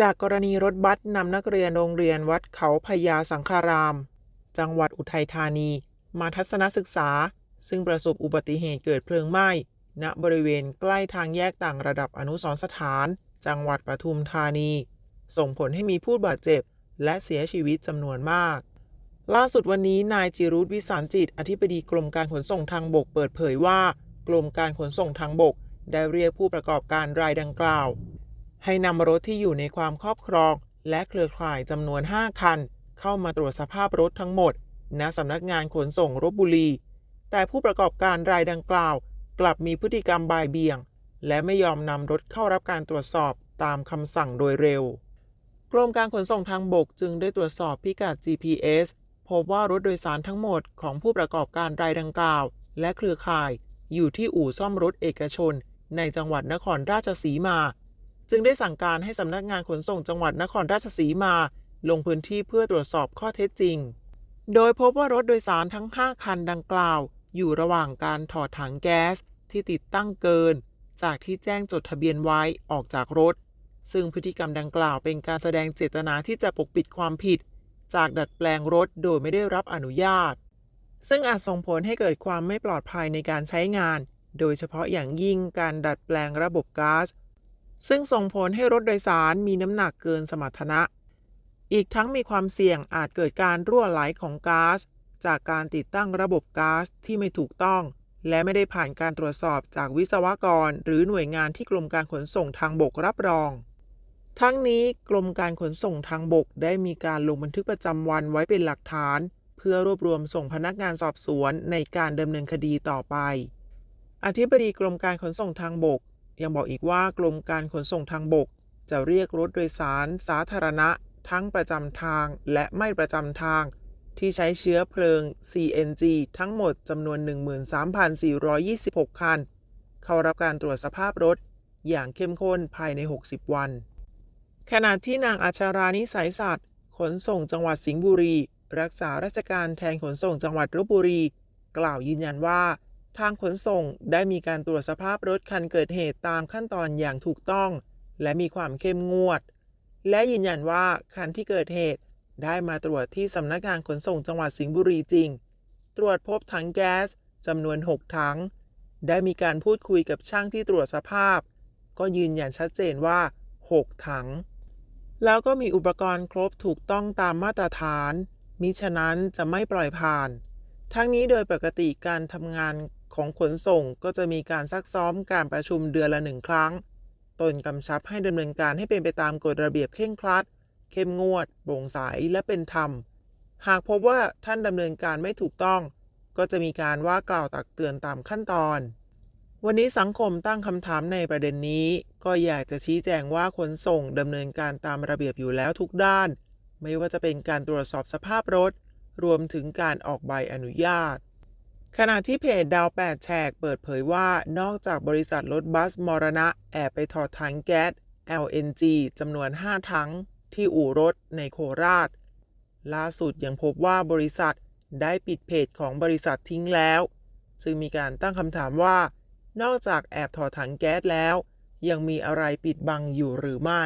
จากกรณีรถบัสนำนักเรียนโรงเรียนวัดเขาพญาสังฆาราม จังหวัดอุทัยธานี มาทัศนศึกษา ซึ่งประสบอุบัติเหตุเกิดเพลิงไหม้ ณบริเวณใกล้ทางแยกต่างระดับอนุสรณ์สถาน จังหวัดปทุมธานี ส่งผลให้มีผู้บาดเจ็บ และเสียชีวิตจำนวนมาก ล่าสุดวันนี้นายจิรุธวิสารจิต อธิบดีกรมการขนส่งทางบกเปิดเผยว่า กรมการขนส่งทางบก ได้เรียกผู้ประกอบการรายดังกล่าว ให้นำรถที่อยู่ในความครอบครอง และเครือข่ายจำนวน 5 คัน เข้ามาตรวจสภาพรถทั้งหมด ณสำนักงานขนส่งรบบุรี แต่ผู้ประกอบการรายดังกล่าว กลับมีพฤติกรรมบ่ายเบี่ยง และไม่ยอมนำรถเข้ารับการตรวจสอบตามคำสั่งโดยเร็ว กรมการขนส่งทางบกจึงได้ตรวจสอบพิกัด GPS พบว่ารถโดยสารทั้งหมดของผู้ประกอบการรายดังกล่าว และเครือข่าย อยู่ที่อู่ซ่อมรถเอกชน ในจังหวัดนครราชสีมา จึงได้สั่งการให้สำนักงานขนส่งจังหวัดนครราชสีมา ลงพื้นที่เพื่อตรวจสอบข้อเท็จจริง โดยพบว่ารถโดยสารทั้ง 5 คันดังกล่าว อยู่ระหว่างการถอดถังแก๊สที่ติดตั้งเกิน จากที่แจ้งจดทะเบียนไว้ออกจากรถ ซึ่งพฤติกรรมดังกล่าวเป็นการแสดงเจตนาที่จะปกปิดความผิด จากดัดแปลงรถโดยไม่ได้รับอนุญาต ซึ่งอาจส่งผลให้เกิดความไม่ปลอดภัยในการใช้งาน โดยเฉพาะอย่างยิ่งการดัดแปลงระบบก๊าซ ซึ่งส่งผลให้รถโดยสารมีน้ำหนักเกินสมรรถนะ อีกทั้งมีความเสี่ยงอาจเกิดการรั่วไหลของก๊าซจากการติดตั้งระบบก๊าซที่ไม่ถูกต้อง และไม่ได้ผ่านการตรวจสอบจากวิศวกร หรือหน่วยงานที่กรมการขนส่งทางบกรับรอง ทั้งนี้กรมการขนส่งทางบกได้มีการลงบันทึกประจำวันไว้เป็นหลักฐาน เพื่อรวบรวมส่งพนักงานสอบสวนในการดำเนินคดีต่อไป อธิบดีกรมการขนส่งทางบก ยังบอกอีกว่ากรมการขนส่งทางบก จะเรียกรถโดยสารสาธารณะ ทั้งประจำทางและไม่ประจำทาง ที่ใช้เชื้อเพลิง CNG ทั้งหมดจำนวน 13,426 คัน เข้ารับการตรวจสภาพรถอย่างเข้มข้นภายใน 60 วัน ขณะที่นางอาชารานิสัยสัตว์ขนส่งจังหวัดสิงห์บุรี รักษาราชการแทนขนส่งจังหวัดลบบุรี กล่าวยืนยันว่า ทางขนส่งได้มีการตรวจสภาพรถคันเกิดเหตุตามขั้นตอนอย่างถูกต้อง และมีความเข้มงวด และยืนยันว่าคันที่เกิดเหตุได้มาตรวจที่สำนักงานขนส่งจังหวัดสิงห์บุรีจริง ตรวจพบถังแก๊สจำนวน 6 ถัง ได้มีการพูดคุยกับช่างที่ตรวจสภาพ ก็ยืนยันชัดเจนว่า 6 ถัง แล้วก็มีอุปกรณ์ครบถูกต้องตามมาตรฐาน มิฉะนั้นจะไม่ปล่อยผ่าน ทั้งนี้โดยปกติการทำงานของขนส่งก็จะมีการซักซ้อมการประชุมเดือนละหนึ่งครั้ง ตนกำชับให้ดำเนินการให้เป็นไปตามกฎระเบียบเคร่งครัด เข้มงวด โปร่งใส และเป็นธรรม หากพบว่าท่านดำเนินการไม่ถูกต้อง ก็จะมีการว่ากล่าวตักเตือนตามขั้นตอน วันนี้สังคมตั้งคำถามในประเด็นนี้ ก็อยากจะชี้แจงว่าขนส่งดำเนินการตามระเบียบอยู่แล้วทุกด้าน ไม่ว่าจะเป็นการตรวจสอบสภาพรถ รวมถึงการออกใบอนุญาต ขณะที่เพจดาว8แฉกเปิดเผยว่านอกจากบริษัทรถบัสมรณะแอบไปถอดถังแก๊ส LNG จำนวน 5 ถังที่อู่รถในโคราช ล่าสุดยังพบว่าบริษัทได้ปิดเพจของบริษัททิ้งแล้ว จึงมีการตั้งคำถามว่า นอกจากแอบถอดถังแก๊สแล้ว ยังมีอะไรปิดบังอยู่หรือไม่